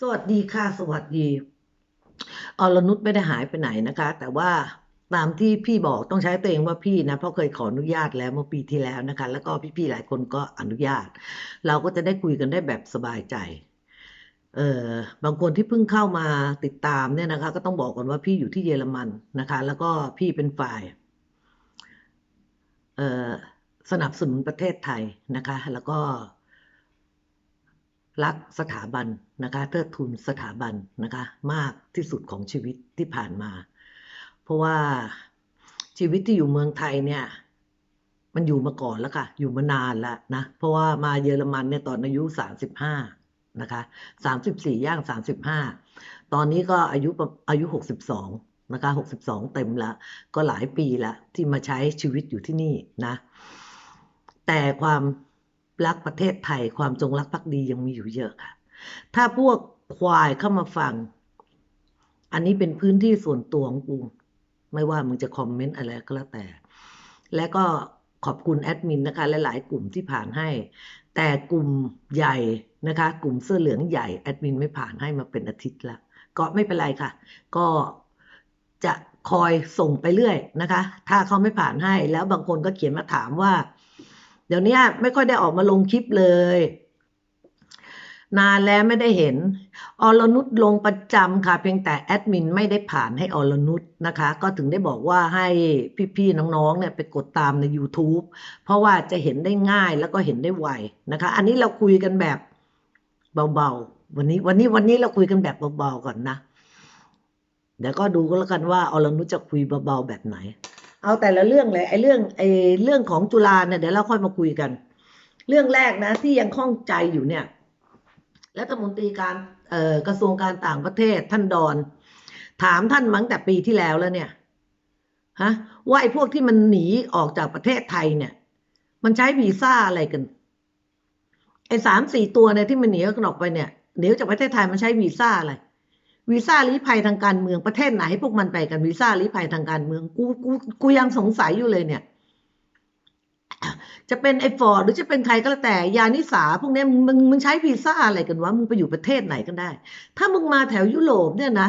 สวัสดีค่ะ สวัสดีอรนุชไม่ได้หายไปไหนนะคะ แต่ว่าตามที่พี่บอกต้องใช้ตัวเองว่าพี่นะเพราะเคยขออนุญาตแล้วเมื่อปีที่แล้วนะคะ แล้วก็พี่ๆหลายคนก็อนุญาต เราก็จะได้คุยกันได้แบบสบายใจเออบางคนที่เพิ่งเข้ามาติดตามเนี่ยนะคะ ก็ต้องบอกก่อนว่าพี่อยู่ที่เยอรมันนะคะ แล้วก็พี่เป็นฝ่ายเอ่อสนับสนุนประเทศไทยนะคะ แล้วก็ รักสถาบันนะคะเทิดทูนสถาบันนะคะมากที่สุดของชีวิตที่ผ่านมา เพราะว่าชีวิตที่อยู่เมืองไทยเนี่ยมันอยู่มาก่อนแล้วค่ะอยู่มานานแล้วนะเพราะว่ามาเยอรมันเนี่ยตอนอายุสามสิบห้านะคะสามสิบสี่ย่างสามสิบห้าตอนนี้ก็อายุอายุหกสิบสองนะคะหกสิบสองเต็มล้วก็หลายปีล้วที่มาใช้ชีวิตอยู่ที่นี่นะแต่ความ รักประเทศไทย ความจงรักภักดียังมีอยู่เยอะค่ะ ถ้าพวกควายเข้ามาฟัง อันนี้เป็นพื้นที่ส่วนตัวของกูไม่ว่ามึงจะคอมเมนต์อะไรก็แล้วแต่ และก็ขอบคุณแอดมินนะคะหลายๆกลุ่มที่ผ่านให้ แต่กลุ่มใหญ่นะคะ กลุ่มเสื้อเหลืองใหญ่แอดมินไม่ผ่านให้มาเป็นอาทิตย์ละก็ไม่เป็นไรค่ะ ก็จะคอยส่งไปเรื่อยนะคะ ถ้าเขาไม่ผ่านให้แล้วบางคนก็เขียนมาถามว่า เดี๋ยวนี้ไม่ค่อยได้ออกมาลงคลิปเลย นานแล้วไม่ได้เห็น อรนุชลงประจำค่ะ เพียงแต่แอดมินไม่ได้ผ่านให้อรนุชนะคะ ก็ถึงได้บอกว่าให้พี่ๆน้องๆเนี่ยไปกดตามใน YouTube เพราะว่าจะเห็นได้ง่ายแล้วก็เห็นได้ไวนะคะ อันนี้เราคุยกันแบบเบาๆ วันนี้วันนี้วันนี้เราคุยกันแบบเบาๆก่อนนะเดี๋ยวก็ดูก็แล้วกันว่าอรนุชจะคุยเบาๆแบบไหน เอาแต่ละเรื่องเลยไอ้เรื่องไอ้เรื่องของจุฬาเนี่ยเดี๋ยวเราค่อยมาคุยกัน เรื่องแรกนะที่ยังข้องใจอยู่เนี่ยรัฐมนตรีการเอ่อกระทรวงการต่างประเทศท่านดอน ถามท่านมั้งแต่ปีที่แล้วแล้วเนี่ยฮะว่าไอ้พวกที่มันหนีออกจากประเทศไทยเนี่ย มันใช้วีซ่าอะไรกันไอ้สามสี่ตัวเนี่ยที่มันหนีออกไปเนี่ยหนีออกจากประเทศไทยมันใช้วีซ่าอะไร วีซ่าลี้ภัยทางการเมืองประเทศไหนพวกมันไปกันวีซ่าลี้ภัยทางการเมืองกูกูกูยังสงสัยอยู่เลยเนี่ย จะเป็นไอ้ฟอร์ดหรือจะเป็นใครก็แล้วแต่ยานิสาพวกเนี้ยมึงมึงใช้วีซ่าอะไรกันวะมึงไปอยู่ประเทศไหนกันได้ ถ้ามึงมาแถวยุโรปเนี่ยนะ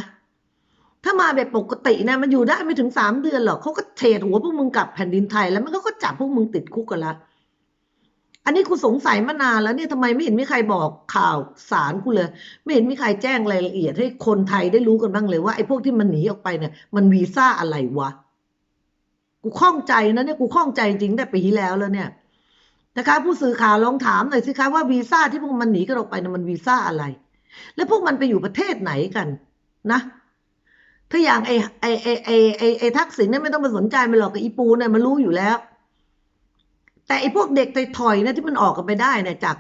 ถ้ามาแบบปกตินะมันอยู่ได้ไม่ถึงสามเดือนหรอกเขาก็เทรดหัวพวกมึงกลับแผ่นดินไทยแล้วมันก็จับพวกมึงติดคุกกันละ อันนี้กูสงสัยมานานแล้วเนี่ยทำไมไม่เห็นมีใครบอกข่าวสารกูเลย ไม่เห็นมีใครแจ้งรายละเอียดให้คนไทยได้รู้กันบ้างเลยว่าไอ้พวกที่มันหนีออกไปเนี่ย มันวีซ่าอะไรวะ กูข้องใจนะเนี่ยกูข้องใจจริงแต่ปีที่แล้วแล้วเนี่ยนะคะผู้สื่อข่าวลองถามหน่อยสิคะว่าวีซ่าที่พวกมันหนีกันออกไปนี่ยมันวีซ่าอะไร แล้วพวกมันไปอยู่ประเทศไหนกันนะถ้าอย่างไอ้ไอ้ไอ้ไอ้ไอ้ทักษิณเนี่ยไม่ต้องไปสนใจมันหรอกกับอีปูเนี่ยมันรู้อยู่แล้ว แต่ไอ้พวกเด็กถอยๆเนี่ยที่มันออกกันไปได้เนี่ยจาก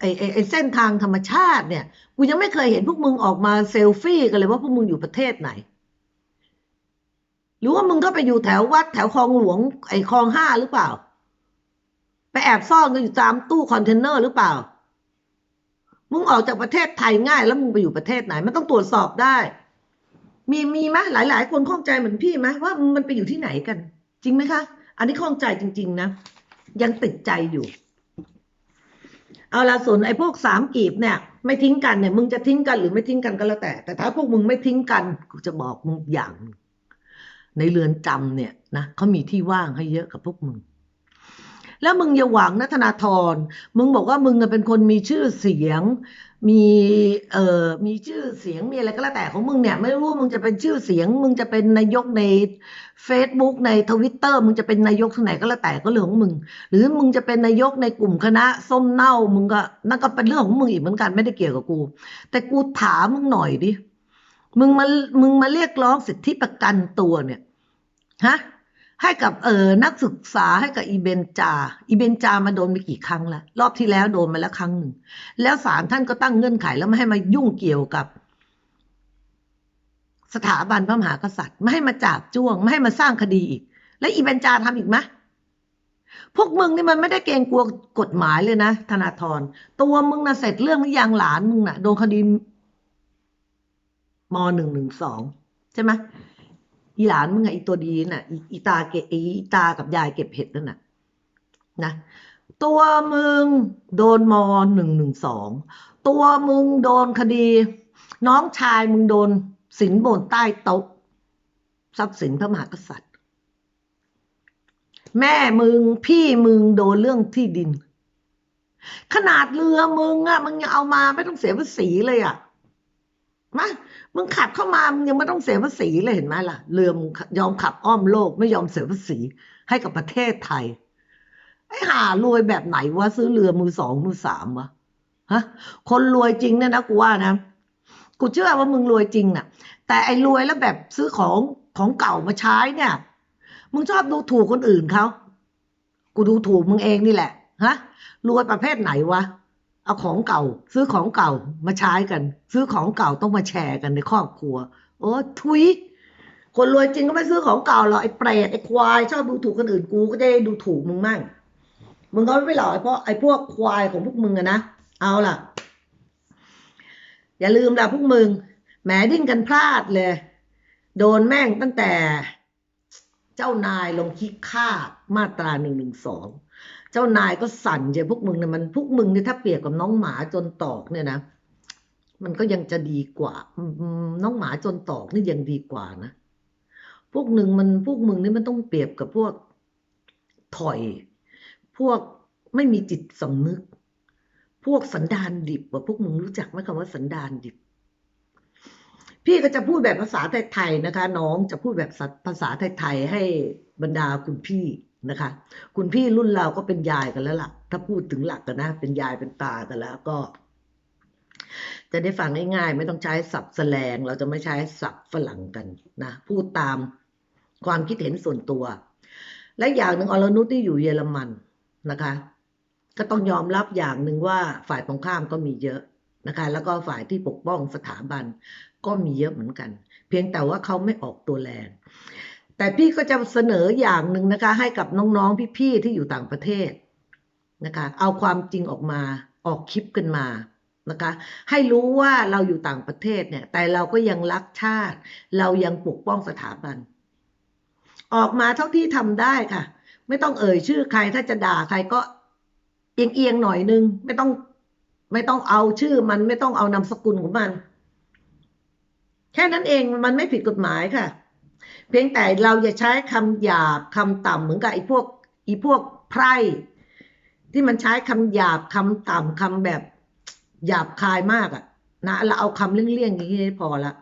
ไอ้ไอ้เส้นทางธรรมชาติเนี่ยกูยังไม่เคยเห็นพวกมึงออกมาเซลฟี่กันเลยว่าพวกมึงอยู่ประเทศไหน หรือว่ามึงก็ไปอยู่แถววัดแถวคลองหลวงไอ้คลองห้าหรือเปล่า ไปแอบซ่อนกันอยู่ตามตู้คอนเทนเนอร์หรือเปล่า มึงออกจากประเทศไทยง่าย แล้วมึงไปอยู่ประเทศไหน มันต้องตรวจสอบได้ มีมีไหมหลายหลายคนข้องใจเหมือนพี่ไหมว่ามันไปอยู่ที่ไหนกัน จริงไหมคะ อันนี้ข้องใจจริง ๆ นะ ยังติดใจอยู่ เอาละส่วนไอ้พวกสามกีบเนี่ย ไม่ทิ้งกันเนี่ย มึงจะทิ้งกันหรือไม่ทิ้งกันก็แล้วแต่ แต่ถ้าพวกมึงไม่ทิ้งกันกูจะบอกมึงอย่างหนึ่งในเรือนจำเนี่ยนะเขามีที่ว่างให้เยอะกับพวกมึง แล้วมึงอย่าหวังนะธนาธรมึงบอกว่ามึงอะเป็นคนมีชื่อเสียง มีเอ่อมีชื่อเสียงมีอะไรก็แล้วแต่ของมึงเนี่ย ไม่รู้มึงจะเป็นชื่อเสียง มึงจะเป็นนายกใน Facebook ในทวิตเตอร์มึงจะเป็นนายกที่ไหนก็แล้วแต่ก็เรื่องของมึง หรือมึงจะเป็นนายกในกลุ่มคณะส้มเน่ามึงก็นั่นก็เป็นเรื่องของมึงอีกเหมือนกันไม่ได้เกี่ยวกับกู แต่กูถามมึงหน่อยดิมึงมามึงมาเรียกร้องสิทธิประกันตัวเนี่ยฮะ ให้กับเออนักศึกษาให้กับอีเบนจา อีเบนจามาโดนไปกี่ครั้งล้วรอบที่แล้วโดนมาแล้วครั้งหนึ่ง แล้วศาลท่านก็ตั้งเงื่อนไขแล้วไม่ให้มายุ่งเกี่ยวกับ สถาบันพระมหากษัตริย์ ไม่ให้มาจับจ้วง ไม่ให้มาสร้างคดีอีก แล้วอีเบนจาทำอีกไหมพวกมึงนี่มันไม่ได้เกรงกลัวกฎหมายเลยนะธนาธรตัวมึงนะเสร็จเรื่องหรือยังหลานมึงนะ่ะ โดนคดีมหนึ่งหนึ่งสองใช่ไหม อีหลานมึงอะอีตัวดีน่ะอีอีตาเก็บอีตากับยายเก็บเห็ดนั่นน่ะนะ ตัวมึงโดนมหนึ่งหนึ่งสองตัวมึงโดนคดี น้องชายมึงโดนสินบนใต้โต๊ะทรัพย์สินพระมหากษัตริย์ แม่มึงพี่มึงโดนเรื่องที่ดิน ขนาดเรือมึงอะมึงยังเอามาไม่ต้องเสียภาษีเลยอะมา มึงขับเข้ามามึงยังไม่ต้องเสียภาษีเลยเห็นไหมล่ะเรือมยอมขับอ้อมโลกไม่ยอมเสียภาษีให้กับประเทศไทย ไอ้ห่ารวยแบบไหนวะซื้อเรือมือสองมือสามวะฮะ คนรวยจริงเนี่ยนะกูว่านะกูเชื่อว่ามึงรวยจริงน่ะ แต่ไอ้รวยแล้วแบบซื้อของของเก่ามาใช้เนี่ย มึงชอบดูถูกคนอื่นเขา กูดูถูกมึงเองนี่แหละ ฮะ รวยประเภทไหนวะ เอาของเก่า ซื้อของเก่ามาใช้กัน ซื้อของเก่าต้องมาแชร์กันในครอบครัว โอ้ทุยคนรวยจริงก็ไม่ซื้อของเก่าหรอกไอ้เปรตไอ้ควายชอบดูถูกคนอื่นกูก็จะได้ดูถูกมึงมั่งมึงก็ไม่หรอกไอ้พวกไอ้พวกควายของพวกมึงอะนะเอาล่ะ อย่าลืมล่ะพวกมึงแหมดิ้นกันพลาดเลย โดนแม่งตั้งแต่ เจ้านายลงคิดค่ามาตราหนึ่งหนึ่งสอง จ้านายก็สั่นเจพวกมึงเนี่ยมันพวกมึงเนี่ยถ้าเปรียบกับน้องหมาจนตอกเนี่ยนะมันก็ยังจะดีกว่า น้องหมาจนตอกนี่ยังดีกว่านะพวกหนึ่งมันพวกมึงนี่มันต้องเปรียบกับพวกถอย พวกไม่มีจิตสำนึก พวกสันดานดิบว่าพวกมึงรู้จักไหมคำว่าสันดานดิบ พี่ก็จะพูดแบบภาษาไทยๆนะคะ น้องจะพูดแบบภาษาไทยๆให้บรรดาคุณพี่ นะคะ คุณพี่รุ่นเราก็เป็นยายกันแล้วล่ะ ถ้าพูดถึงหลักกันนะ เป็นยายเป็นตากันแล้วก็ จะได้ฟังง่ายๆ ไม่ต้องใช้ศัพท์แสลง เราจะไม่ใช้ศัพท์ฝรั่งกันนะ พูดตามความคิดเห็นส่วนตัว และอย่างหนึ่งอรนุชที่อยู่เยอรมันนะคะ ก็ต้องยอมรับอย่างหนึ่งว่าฝ่ายตรงข้ามก็มีเยอะนะคะ แล้วก็ฝ่ายที่ปกป้องสถาบันก็มีเยอะเหมือนกัน เพียงแต่ว่าเขาไม่ออกตัวแรง แต่พี่ก็จะเสนออย่างหนึ่งนะคะ ให้กับน้องๆพี่ๆที่อยู่ต่างประเทศนะคะ เอาความจริงออกมาออกคลิปกันมานะคะ ให้รู้ว่าเราอยู่ต่างประเทศเนี่ย แต่เราก็ยังรักชาติ เรายังปกป้องสถาบัน ออกมาเท่าที่ทำได้ค่ะ ไม่ต้องเอ่ยชื่อใครถ้าจะด่าใครก็เอียงๆหน่อยนึง ไม่ต้อง ไม่ต้องเอาชื่อมันไม่ต้องเอานามสกุลของมัน แค่นั้นเองมันไม่ผิดกฎหมายค่ะ เพียงแต่เราอย่าใช้คำหยาบคำต่ำเหมือนกับไอ้พวกไอ้พวกไพร่ที่มันใช้คำหยาบคำต่ำคำแบบหยาบคายมากอะนะเราเอาคำเลี่ยงๆอย่างนี้พอละ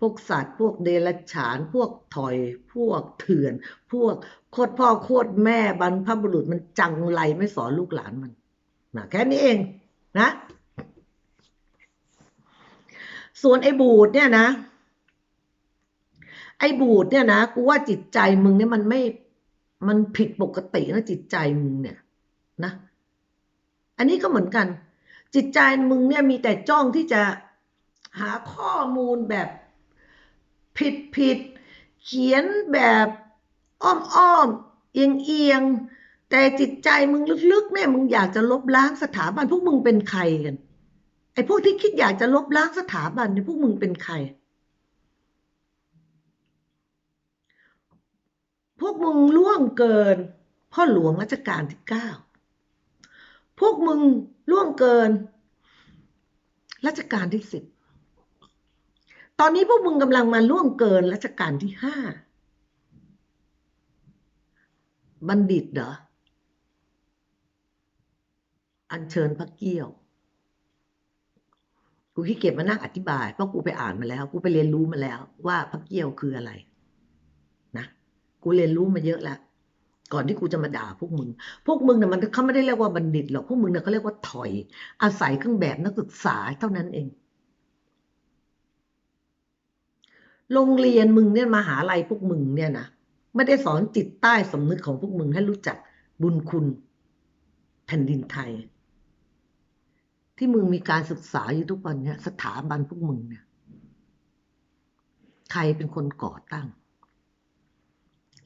พวกสัตว์พวกเดรัจฉาน พวกถอย พวกเถื่อน พวกโคตรพ่อโคตรแม่บรรพบุรุษมันจังไรไม่สอนลูกหลานมันนะแค่นี้เองนะ ส่วนไอ้บูดเนี่ยนะ ไอ้บูดเนี่ยนะกูว่าจิตใจมึงเนี่ยมันไม่ มันผิดปกตินะจิตใจมึงเนี่ยนะ อันนี้ก็เหมือนกัน จิตใจมึงเนี่ยมีแต่จ้องที่จะหาข้อมูลแบบผิดผิดเขียนแบบอ้อมอ้อมเอียงเอียงแต่จิตใจมึงลึกๆเนี่ยมึงอยากจะลบล้างสถาบันพวกมึงเป็นใครกันไอ้พวกที่คิดอยากจะลบล้างสถาบันเนี่ยพวกมึงเป็นใคร พวกมึงล่วงเกิน พ่อหลวงรัชกาลที่เก้าพวกมึงล่วงเกิน รัชกาลที่สิบตอนนี้พวกมึงกำลังมาล่วงเกินรัชกาลที่ห้าบัณฑิตเหรอ อัญเชิญพระเกี้ยว กูขี้เกียจมานั่งอธิบาย เพราะกูไปอ่านมาแล้ว กูไปเรียนรู้มาแล้วว่าพระเกี้ยวคืออะไร กูเรียนรู้มาเยอะแล้วก่อนที่กูจะมาด่าพวกมึง พวกมึงเนี่ยมันเขาไม่ได้เรียกว่าบัณฑิตหรอก พวกมึงเนี่ยเขาเรียกว่าถอย อาศัยเครื่องแบบนักศึกษาเท่านั้นเอง โรงเรียนมึงเนี่ยมหาลัยพวกมึงเนี่ยนะไม่ได้สอนจิตใต้สำนึกของพวกมึงให้รู้จักบุญคุณแผ่นดินไทย ที่มึงมีการศึกษาอยู่ทุกวันเนี่ยสถาบันพวกมึงเนี่ยใครเป็นคนก่อตั้ง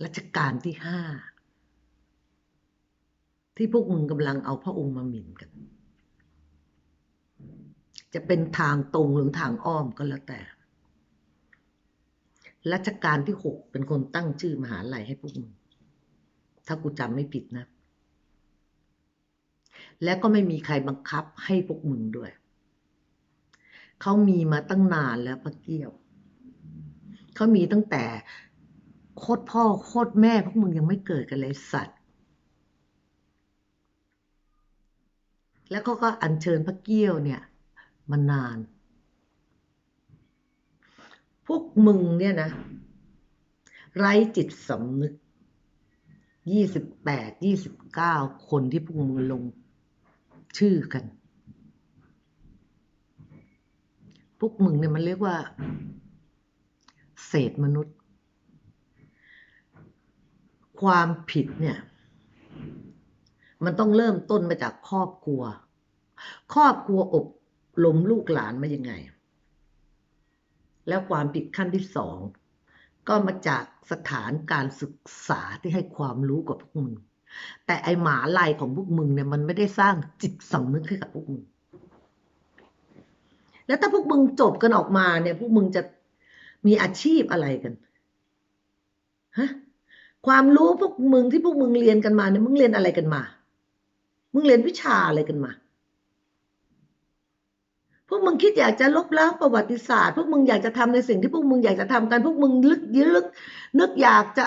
รัชกาลที่ห้าที่พวกมึงกำลังเอาพระองค์มาหมิ่นกัน จะเป็นทางตรงหรือทางอ้อมก็แล้วแต่ รัชกาลที่หกเป็นคนตั้งชื่อมหาลัยให้พวกมึง ถ้ากูจำไม่ผิดนะ และก็ไม่มีใครบังคับให้พวกมึงด้วย เขามีมาตั้งนานแล้วป้าเกี้ยว เขามีตั้งแต่ โคตรพ่อโคตรแม่พวกมึงยังไม่เกิดกันเลยสัตว์ แล้วเขาก็อัญเชิญพระเกี้ยวเนี่ยมานาน พวกมึงเนี่ยนะ ไร้จิตสำนึกยี่สิบแปดยี่สิบเก้าคนที่พวกมึงลงชื่อกัน พวกมึงเนี่ยมันเรียกว่า เศษมนุษย์ ความผิดเนี่ย มันต้องเริ่มต้นมาจากครอบครัว ครอบครัวอบรมลูกหลานมายังไง แล้วความผิดขั้นที่สองก็มาจากสถานการศึกษาที่ให้ความรู้กับพวกมึง แต่ไอหมาลายของพวกมึงเนี่ยมันไม่ได้สร้างจิตสำนึกให้กับพวกมึง แล้วถ้าพวกมึงจบกันออกมาเนี่ย พวกมึงจะมีอาชีพอะไรกัน ฮะ ความรู้พวกมึงที่พวกมึงเรียนกันมาเนี่ยมึงเรียนอะไรกันมา มึงเรียนวิชาอะไรกันมา พวกมึงคิดอยากจะลบล้างประวัติศาสตร์ พวกมึงอยากจะทำในสิ่งที่พวกมึงอยากจะทำกันพวกมึงลึกยึกนึกอยากจะ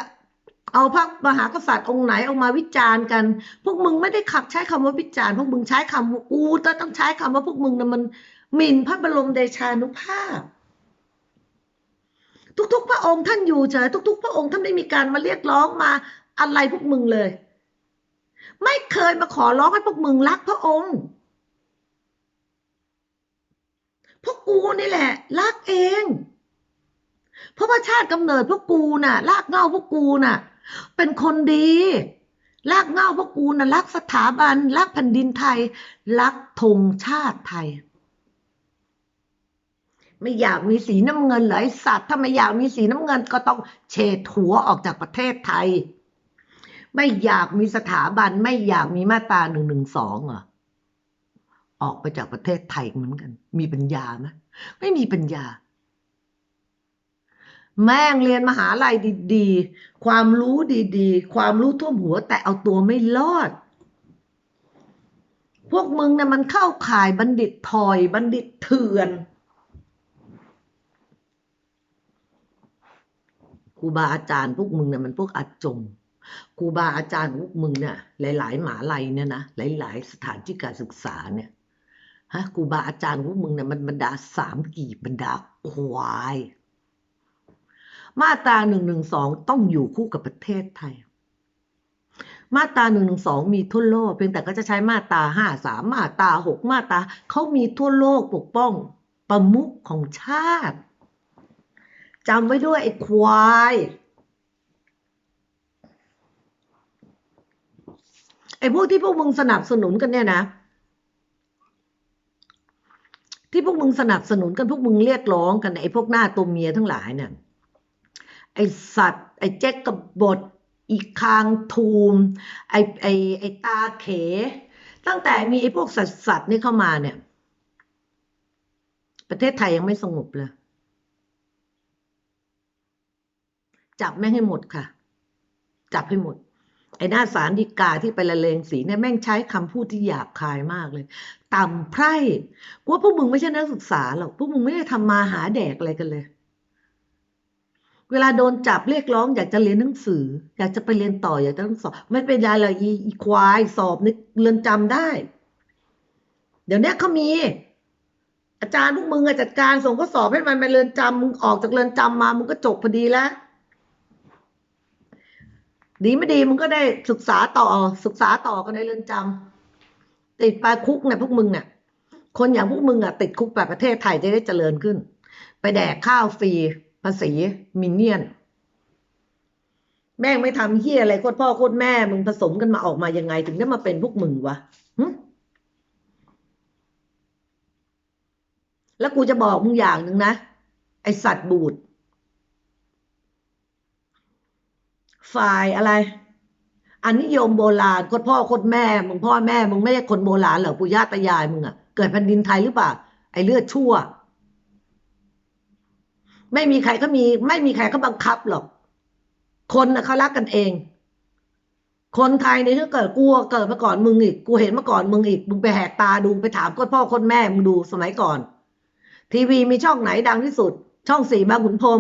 เอาพระมหากษัตริย์องค์ไหนออกมาวิจารณ์กัน พวกมึงไม่ได้ขับใช้คำว่าวิจารณ์ พวกมึงใช้คำว่าอูแต่ต้องใช้คำว่าพวกมึงนะมันหมิ่นพระบรมเดชานุภาพ ทุก ๆ พระองค์ท่านอยู่เฉยทุก ๆ พระองค์ท่านไม่มีการมาเรียกร้องมาอะไรพวกมึงเลย ไม่เคยมาขอร้องให้พวกมึงรักพระองค์พวกกูนี่แหละ รักเอง เพราะว่าชาติกำเนิดพวกกูน่ะรากเง้าพวกกูน่ะ เป็นคนดีรากเง้าพวกกูน่ะรักสถาบันรักแผ่นดินไทย รักธงชาติไทย ไม่อยากมีสีน้ำเงินเหรอไอสัตว์ถ้าไม่อยากมีสีน้ำเงินก็ต้องเฉดหัวออกจากประเทศไทย ไม่อยากมีสถาบัน ไม่อยากมีมาตราหนึ่งหนึ่งสองเหรอออกไปจากประเทศไทยเหมือนกัน มีปัญญาไหมไม่มีปัญญา แม่งเรียนมหาลัยดีๆ ความรู้ดีๆ ความรู้ท่วมหัวแต่เอาตัวไม่รอด พวกมึงนะ่ะมันเข้าข่ายบัณฑิตถอยบัณฑิตเถื่อน ครูบาอาจารย์พวกมึงเนี่ยมันพวกอาจงครูบาอาจารย์พวกมึงเนี่ยหลาย ๆ หมหาลัยเนี่ยนะหลาย ๆ สถานที่การศึกษาเนี่ยฮะครูบาอาจารย์พวกมึงเนี่ยมันบรรดาสามกี่บรรดาควาย มาตราหนึ่งหนึ่งสองต้องอยู่คู่กับประเทศไทย มาตราหนึ่งหนึ่งสองมีทั่วโลกเพียงแต่ก็จะใช้มาตราห้าสามมาตราหกมาตราเขามีทั่วโลกปกป้องประมุขของชาติ จำไว้ด้วยไอ้ควาย ไอ้พวกที่พวกมึงสนับสนุนกันเนี่ยนะ ที่พวกมึงสนับสนุนกันพวกมึงเรียกร้องกันไอ้พวกหน้าตัวเมียทั้งหลายเนี่ยไอ้สัตว์ ไอ้แจ็คกบบดอีกคางทูม ไอ้ไอ้ไอ้ตาเข ตั้งแต่มีไอ้พวกสัตว์สัตว์นี่เข้ามาเนี่ย ประเทศไทยยังไม่สงบเลย จับแม่งให้หมดค่ะ จับให้หมด ไอ้หน้าสารดีกาที่ไปละเลงสีเนี่ยแม่งใช้คำพูดที่หยาบคายมากเลย ต่ำไพร่กว่าพวกมึงไม่ใช่นักศึกษาหรอกพวกมึงไม่ได้ทำมาหาแดกอะไรกันเลย เวลาโดนจับเรียกร้อง อยากจะเรียนหนังสือ อยากจะไปเรียนต่ออยากจะต้องสอบ ไม่เป็นไรเลยอีควายสอบในเรือนจำได้ เดี๋ยวนี้เขามีอาจารย์พวกมึงอะจัดการส่งข้อสอบให้มันไปเรือนจำมึงออกจากเรือนจำมา มึงก็จบพอดีแล้ว ดีไม่ดีมึงก็ได้ศึกษาต่อศึกษาต่อกันในเรือนจำติดไปคุกเนี่ยพวกมึงเนี่ยคนอย่างพวกมึงอะติดคุกแบบประเทศไทยจะได้เจริญขึ้น ไปแดกข้าวฟรีภาษีมินเนี่ยน แม่งไม่ทำเฮียอะไรโคตรพ่อโคตรแม่มึงผสมกันมาออกมายังไง ถึงได้มาเป็นพวกมึงวะแล้วกูจะบอกมึงอย่างหนึ่งนะ ไอสัตว์บูด ฝ่ายอะไรอันนิยมโบราณโคตรพ่อโคตรแม่มึงพ่อแม่มึงไม่ใช่คนโบราณเหรอปู่ย่าตายายมึงอะเกิดแผ่นดินไทยหรือเปล่าไอเลือดชั่ว ไม่มีใครก็มี ไม่มีใครก็บังคับหรอก คนนะเขารักกันเอง คนไทยนี่ถ้าเกิดกูเกิดมาก่อนมึงอีกกูเห็นมาก่อนมึงอีกมึงไปแหกตาดูไปถามโคตรพ่อโคตรแม่มึงดูสมัยก่อน ทีวีมีช่องไหนดังที่สุด ช่องสี่บางขุนพรม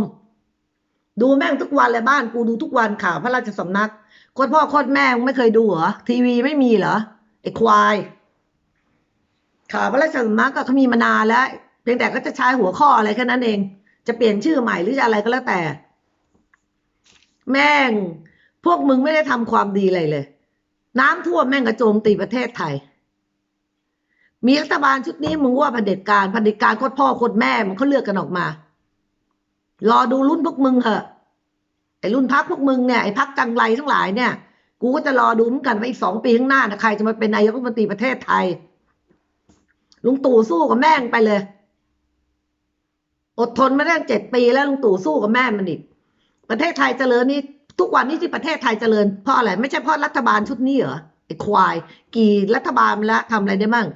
ดูแม่งทุกวันเลยบ้านกูดูทุกวันข่าวพระราชสำนักโคตรพ่อโคตรแม่มึงไม่เคยดูเหรอทีวีไม่มีเหรอไอ้ควายข่าวพระราชสำนักก็เขามีมานานแล้ว เพียงแต่ก็จะใช้หัวข้ออะไรแค่นั้นเอง จะเปลี่ยนชื่อใหม่หรือจะอะไรก็แล้วแต่ แม่ง พวกมึงไม่ได้ทำความดีอะไรเลย น้ำท่วมแม่งกระโจมตีประเทศไทย มีรัฐบาลชุดนี้มึงว่าเผด็จการเผด็จการโคตรพ่อโคตรแม่มึงเขาเลือกกันออกมา รอดูรุ่นพวกมึงเหอะไอ้รุ่นพักพวกมึงเนี่ยไอ้พักจังไรทั้งหลายเนี่ยกูก็จะรอดูเหมือนกันว่าอีกสองปีข้างหน้านะใครจะมาเป็นนายกรัฐมนตรีประเทศไทย ลุงตู่สู้กับแม่งไปเลย อดทนมาได้เจ็ดปีแล้วลุงตู่สู้กับแม่มันอีกประเทศไทยเจริญนี่ทุกวันนี้ที่ประเทศไทยเจริญเพราะอะไรไม่ใช่เพราะรัฐบาลชุดนี้เหรอไอ้ควาย กี่รัฐบาลแล้วทำอะไรได้มั่ง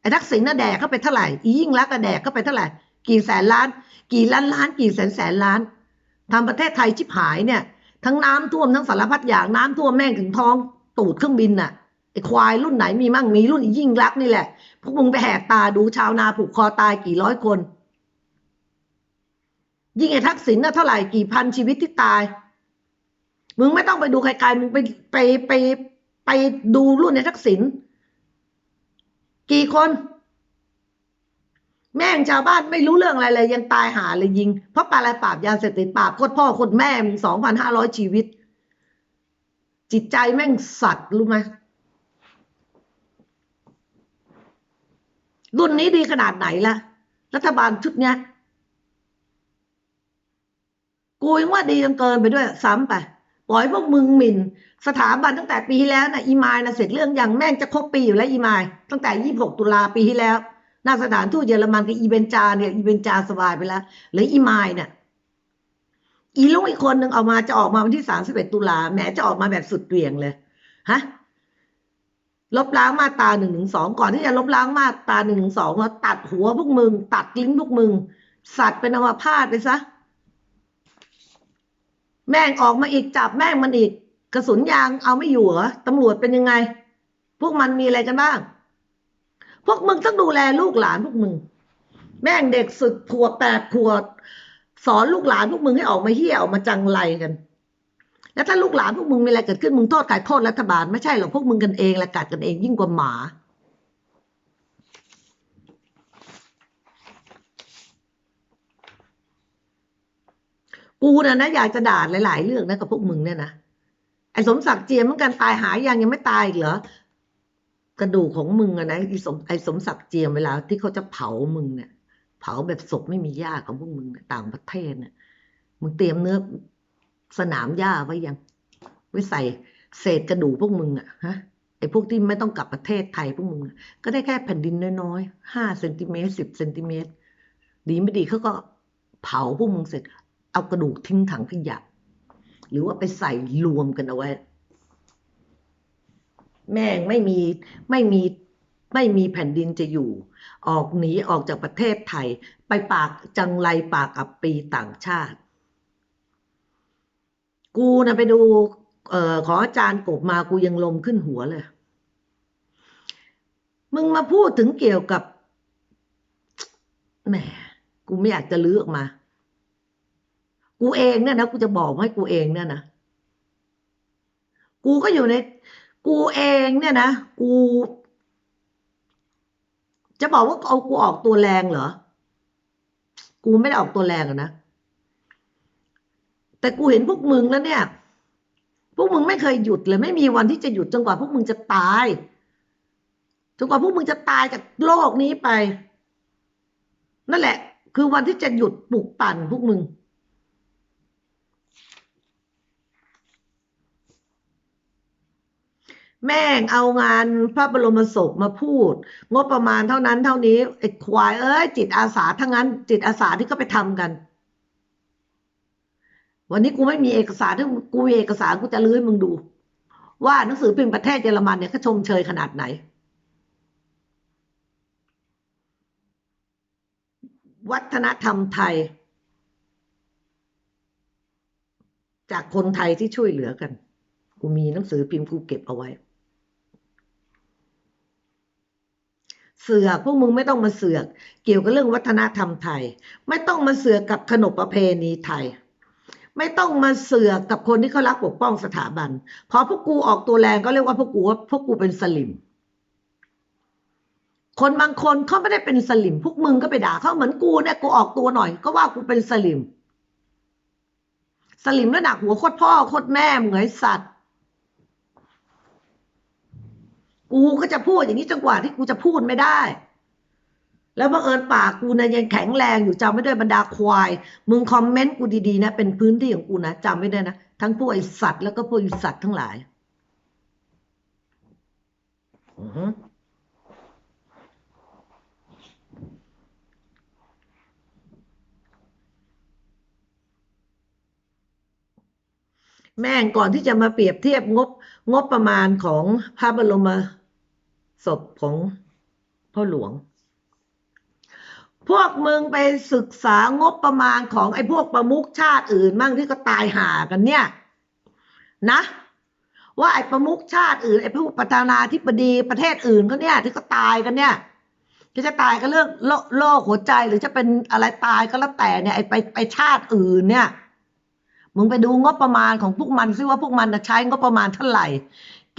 ไอ้ทักษิณน่ะแดกเข้าไปเท่าไหร่อียิ่งรักก็แดกเข้าไปเท่าไหร่กี่แสนล้าน กี่ล้านล้านกี่แสนแสนล้านทำประเทศไทยชิบหายเนี่ย ทั้งน้ำท่วมทั้งสารพัดอย่างน้ำท่วมแม่งถึงท้องตูดเครื่องบินน่ะไอ้ควายรุ่นไหนมีมั่งมีรุ่นยิ่งรักนี่แหละ พวกมึงไปแหกตาดูชาวนาผูกคอตายกี่ร้อยคน ยิ่งไอ้ทักษิณน่ะเท่าไหร่กี่พันชีวิตที่ตาย มึงไม่ต้องไปดูไกลๆมึงไปไปไปไปดูรุ่นในทักษิณกี่คน แม่งชาวบ้านไม่รู้เรื่องอะไรเลยยังตายหาเลยยิง เพราะปลาอะไรปราบยาเสพติดปราบโคตรพ่อโคตรแม่สองพันห้าร้อยชีวิต จิตใจแม่งสัตว์รู้ไหมรุ่นนี้ดีขนาดไหนละรัฐบาลชุดเนี้ยกูยังว่าดีจนเกินไปด้วยซ้ำไปปล่อยพวกมึงหมิ่น สถาบันตั้งแต่ปีที่แล้วนะอีมายนะเสร็จเรื่องอย่างแม่งจะครบปีอยู่แล้วอีมายตั้งแต่ยี่หกตุลาปีที่แล้ว หน้าสถานทูตเยอรมันกับอีเบนจาเนี่ยอีเบนจาสบายไปแล้วเหรืออีมเนี่ยอีลุงอีกคนหนึ่งเอามาจะออกมาวันที่สามสิบเอ็ดตุลาแหมจะออกมาแบบสุดเวียงเลยฮะลบล้างมาตาหนึ่งหนึ่งสองก่อนที่จะลบล้างมาตาหนึ่งหนึ่งสองเราตัดหัวพวกมึง ตัดลิ้นพวกมึง สัตว์เป็นอวพาตไปซะแม่งออกมาอีกจับแม่งมันอีก กระสุนยางเอาไม่อยู่เหรอตำรวจเป็นยังไง พวกมันมีอะไรกันบ้าง พวกมึงต้องดูแลลูกหลานพวกมึง แม่งเด็กสุดขวบแปดขวบสอนลูกหลานพวกมึงให้ออกมาเฮี้ยออกมาจังไรกัน แล้วถ้าลูกหลานพวกมึงมีอะไรเกิดขึ้นมึงโทษใครโทษรัฐบาลไม่ใช่หรอกพวกมึงกันเองแหละกัดกันเองยิ่งกว่าหมากูนะนะอยากจะด่าหลาย ๆ เรื่องนะกับพวกมึงเนี่ยนะไอ้สมศักดิ์เจียมเหมือนกันตายหายยังยังไม่ตายอีกเหรอ กระดูกของมึงอะนะไอสมไอสมศักดิ์เจียมเวลาที่เขาจะเผามึงเนี่ย เผาแบบศพไม่มีญ้าของพวกมึงต่างประเทศเนี่ยมึงเตรียมเนื้อสนามหญ้าไว้ยัง ไว้ใส่เศษกระดูกพวกมึงอะฮะไอ้พวกที่ไม่ต้องกลับประเทศไทยพวกมึงก็ได้แค่แผ่นดินน้อยๆห้าเซนติเมตรสิบเซนติเมตรดีไม่ดีเขาก็เผาพวกมึงเสร็จ เอากระดูกทิ้งถังขยะ หรือว่าไปใส่รวมกันเอาไว้ แม่งไม่มีไม่มีไม่มีแผ่นดินจะอยู่ ออกหนีออกจากประเทศไทย ไปปากจังไรปากอับปีต่างชาติ กูนะไปดูเอ่อขออาจารย์กบมากูยังลมขึ้นหัวเลย มึงมาพูดถึงเกี่ยวกับแหมกูไม่อยากจะเลือกมา กูเองเนี่ยนะกูจะบอกให้กูเองเนี่ยนะกูก็อยู่ใน กูเองเนี่ยนะกู จะบอกว่าเอากูออกตัวแรงเหรอ กูไม่ได้ออกตัวแรงนะ แต่กูเห็นพวกมึงแล้วเนี่ย พวกมึงไม่เคยหยุดเลย ไม่มีวันที่จะหยุดจนกว่าพวกมึงจะตายจนกว่าพวกมึงจะตายจากโลกนี้ไป นั่นแหละ คือวันที่จะหยุดปลุกปั่นพวกมึง แม่งเอางานพระบรมศพมาพูด งบประมาณเท่านั้นเท่านี้ไอ้ควายเอ้ยจิตอาสาทั้งนั้น จิตอาสาที่เขาไปทำกัน วันนี้กูไม่มีเอกสารถ้ากูมีเอกสารกูจะลื้อให้มึงดู ว่าหนังสือพิมพ์ประเทศเยอรมันเนี่ยเขาชมเชยขนาดไหน วัฒนธรรมไทย จากคนไทยที่ช่วยเหลือกัน กูมีหนังสือพิมพ์กูเก็บเอาไว้ เสือกพวกมึงไม่ต้องมาเสือก เกี่ยวกับเรื่องวัฒนธรรมไทย ไม่ต้องมาเสือกกับขนบประเพณีไทย ไม่ต้องมาเสือกกับคนที่เขารักปกป้องสถาบันพอพวกกูออกตัวแรงก็เรียกว่าพวกกูว่าพวกกูเป็นสลิมคนบางคนเขาไม่ได้เป็นสลิมพวกมึงก็ไปด่าเขาเหมือนกูเนี่ยกูออกตัวหน่อย ก็ว่ากูเป็นสลิมสลิมแล้วหนักหัวโคตรพ่อโคตรแม่เหมือนสัตว์ กูก็จะพูดอย่างนี้จนกว่าที่กูจะพูดไม่ได้ แล้วบังเอิญปากกูนะยังแข็งแรงอยู่จำไม่ได้บรรดาควาย มึงคอมเมนต์กูดีๆนะ เป็นพื้นที่ของกูนะจำไม่ได้นะ ทั้งพวกไอสัตว์แล้วก็พวกไอสัตว์ทั้งหลาย อือ แม่งก่อนที่จะมาเปรียบเทียบงบงบประมาณของพระบรมศพของพ่อหลวง พวกมึงไปศึกษางบประมาณของไอ้พวกประมุขชาติอื่นมั่งที่ก็ตายห่ากันเนี่ย นะ ว่าไอ้ประมุขชาติอื่นไอ้พวกประธานาธิบดีประเทศอื่นก็เนี่ย ที่ก็ตายกันเนี่ยที่จะตายกันเรื่องโรโรคหัวใจหรือจะเป็นอะไรตายก็แล้วแต่เนี่ยไอ้ไปไปชาติอื่นเนี่ย มึงไปดูงบประมาณของพวกมันซิว่าพวกมันจะใช้งบประมาณเท่าไหร่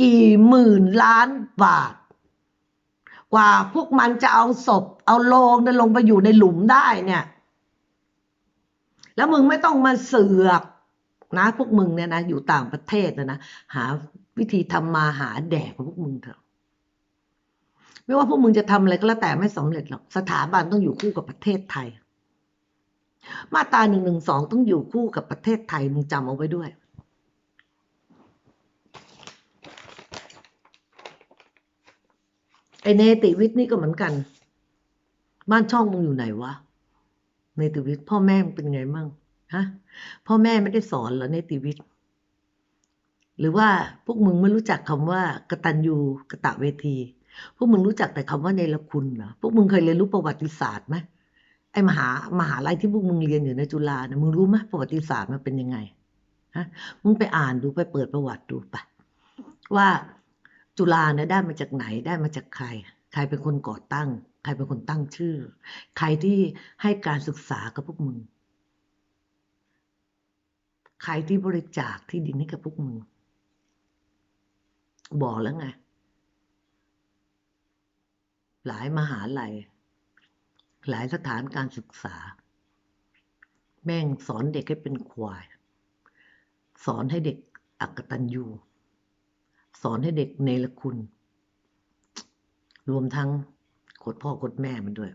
กี่หมื่นล้านบาท กว่าพวกมันจะเอาศพ เอาโลงนี่ยลงไปอยู่ในหลุมได้เนี่ย แล้วมึงไม่ต้องมาเสือกนะพวกมึงเนี่ยนะอยู่ต่างประเทศนะนะหาวิธีทำมาหาแดกของพวกมึงเถอะไม่ว่าพวกมึงจะทำอะไรก็แล้วแต่ไม่สำเร็จหรอกสถาบันต้องอยู่คู่กับประเทศไทย มาตราหนึ่งหนึ่งสองต้องอยู่คู่กับประเทศไทยมึงจำเอาไว้ด้วยไอเนติวิทย์นี่ก็เหมือนกัน บ้านช่องมึงอยู่ไหนวะเนติวิทย์พ่อแม่มึงเป็นไงมั่งฮะพ่อแม่ไม่ได้สอนเหรอเนติวิทย์หรือว่าพวกมึงไม่รู้จักคำว่ากตัญญูกะตะเวที พวกมึงรู้จักแต่คำว่าเนรคุณเหรอพวกมึงเคยเรียนรู้ประวัติศาสตร์ไหม ไอ้มหามหาลัยที่พวกมึงเรียนอยู่ในจุฬาเนี่ยมึงรู้ไหมประวัติศาสตร์มันเป็นยังไงฮะมึงไปอ่านดูไปเปิดประวัติดูไปว่าจุฬาเนี่ยได้มาจากไหนได้มาจากใคร ใครเป็นคนก่อตั้ง ใครเป็นคนตั้งชื่อ ใครที่ให้การศึกษากับพวกมึง ใครที่บริจาคที่ดินให้กับพวกมึง บอกแล้วไง หลายมหาลัย หลายสถานการศึกษา แม่งสอนเด็กให้เป็นควาย สอนให้เด็กอักตันยูสอนให้เด็กเนรคุณ รวมทั้งกดพ่อกดแม่มันด้วย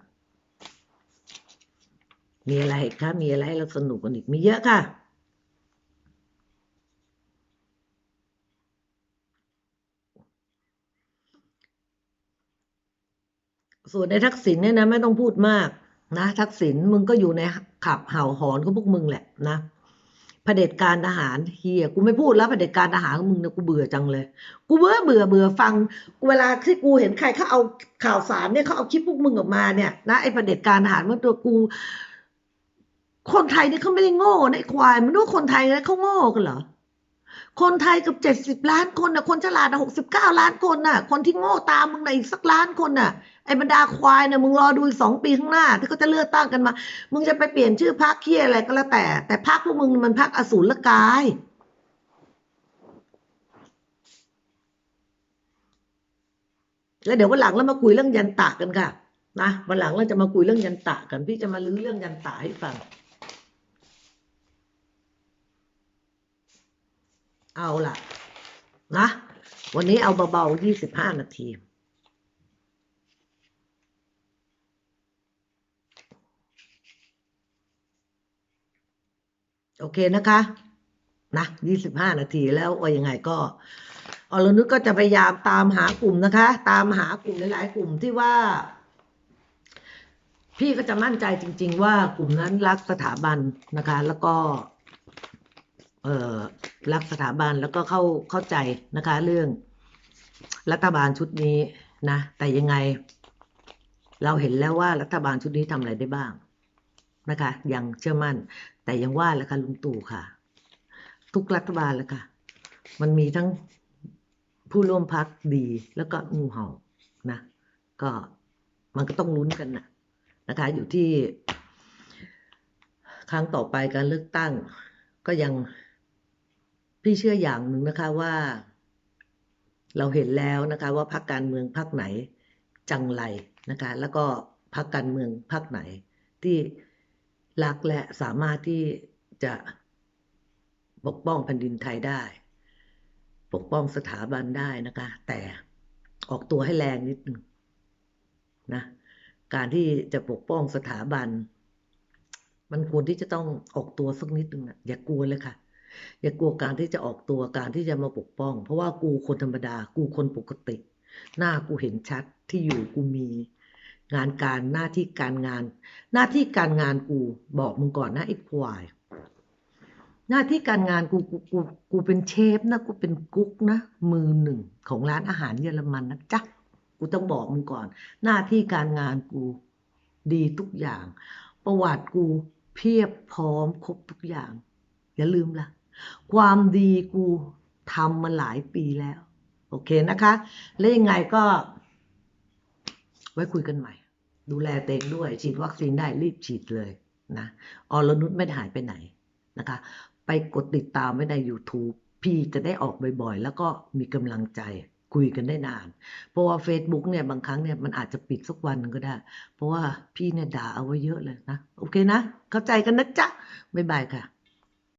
มีอะไรคะมีอะไรเราสนุกกันอีกมีเยอะค่ะ ส่วนในทักษิณเนี่ยนะไม่ต้องพูดมากนะ ทักษิณมึงก็อยู่ในขับเห่าหอนของพวกมึงแหละนะเผด็จการทหารเฮียกูไม่พูดแล้วเผด็จการทหารของมึงนะกูเบื่อจังเลย กูเบื่อเบื่อเบื่อฟัง เวลาที่กูเห็นใครเขาเอาข่าวสารเนี่ยเขาเอาคลิปพวกมึงออกมาเนี่ยนะไอ้เผด็จการทหารมันตัวกู คนไทยเนี่ยเขาไม่ได้โง่นะไอ้ควายมันรู้คนไทยนะเขาโง่กันเหรอคนไทยกับเจ็ดสิบล้านคนนะคนฉลาดหกสิบเก้าล้านคนน่ะ คนที่โง่ตามมึงในอีกสักล้านคนน่ะ ไอ้บรรดาควายน่ะมึงรอดูอีกสองปีข้างหน้า ที่เขาจะเลือกตั้งกันมา มึงจะไปเปลี่ยนชื่อพรรคเคียอะไรก็แล้วแต่ แต่พรรคพวกมึงมันพรรคอสูรกาย แล้วเดี๋ยววันหลังเรามาคุยเรื่องยันตะกันค่ะ นะวันหลังเราจะมาคุยเรื่องยันตะกัน พี่จะมาลื้อเรื่องยันตะให้ฟัง เอาล่ะ นะ วันนี้เอาเบาๆยี่สิบห้านาที โอเคนะคะนะยี่สิบห้านาทีแล้วว่ายังไงก็อรนุชก็จะพยายามตามหากลุ่มนะคะ ตามหากลุ่มหลาย ๆ กลุ่มที่ว่า พี่ก็จะมั่นใจจริง ๆ ว่ากลุ่มนั้นรักสถาบันนะคะ แล้วก็เอ่อรักสถาบันแล้วก็เข้าเข้าใจนะคะ เรื่องรัฐบาลชุดนี้นะ แต่ยังไง เราเห็นแล้วว่ารัฐบาลชุดนี้ทำอะไรได้บ้าง นะคะยังเชื่อมั่น แต่ยังว่าแหละค่ะลุงตู่ค่ะ ทุกรัฐบาลแล้วค่ะ มันมีทั้งผู้ร่วมพักดีแล้วก็งูเห่านะ ก็มันก็ต้องลุ้นกันนะนะคะ อยู่ที่ ครั้งต่อไปการเลือกตั้ง ก็ยังพี่เชื่ออย่างหนึ่งนะคะว่า เราเห็นแล้วนะคะ ว่าพรรคการเมืองพรรคไหนจังไรนะคะ แล้วก็พรรคการเมืองพรรคไหนที่ รักและสามารถที่จะปกป้องแผ่นดินไทยได้ ปกป้องสถาบันได้นะคะ แต่ออกตัวให้แรงนิดหนึ่งนะการที่จะปกป้องสถาบัน มันควรที่จะต้องออกตัวสักนิดหนึ่งนะอย่ากลัวเลยค่ะ อย่ากลัวการที่จะออกตัวการที่จะมาปกป้อง เพราะว่ากูคนธรรมดา กูคนปกติ หน้ากูเห็นชัดที่อยู่กูมี งานการหน้าที่การงาน หน้าที่การงานกูบอกมึงก่อนนะไอ้ควายหน้าที่การงานกูกูกูกูเป็นเชฟนะกูเป็นกุ๊กนะมือหนึ่งของร้านอาหารเยอรมันนะจ๊ะกูต้องบอกมึงก่อน หน้าที่การงานกูดีทุกอย่าง ประวัติกูเพียบพร้อมครบทุกอย่าง อย่าลืมละความดีกูทำมาหลายปีแล้ว โอเคนะคะ แล้วยังไงก็ ไว้คุยกันใหม่ ดูแลเตวเองด้วย ฉีดวัคซีนได้รีบฉีดเลยนะอรนุชไม่ได้หายไปไหนนะคะ ไปกดติดตามไว้ใน YouTube พี่จะได้ออกบ่อยๆ แล้วก็มีกำลังใจคุยกันได้นาน เพราะว่า Facebook เนี่ยบางครั้งเนี่ยมันอาจจะปิดสักวันนึงก็ได้ เพราะว่าพี่เนี่ยด่าเอาไว้เยอะเลยนะ โอเคนะ เข้าใจกันนะจ๊ะ บ๊ายบายค่ะ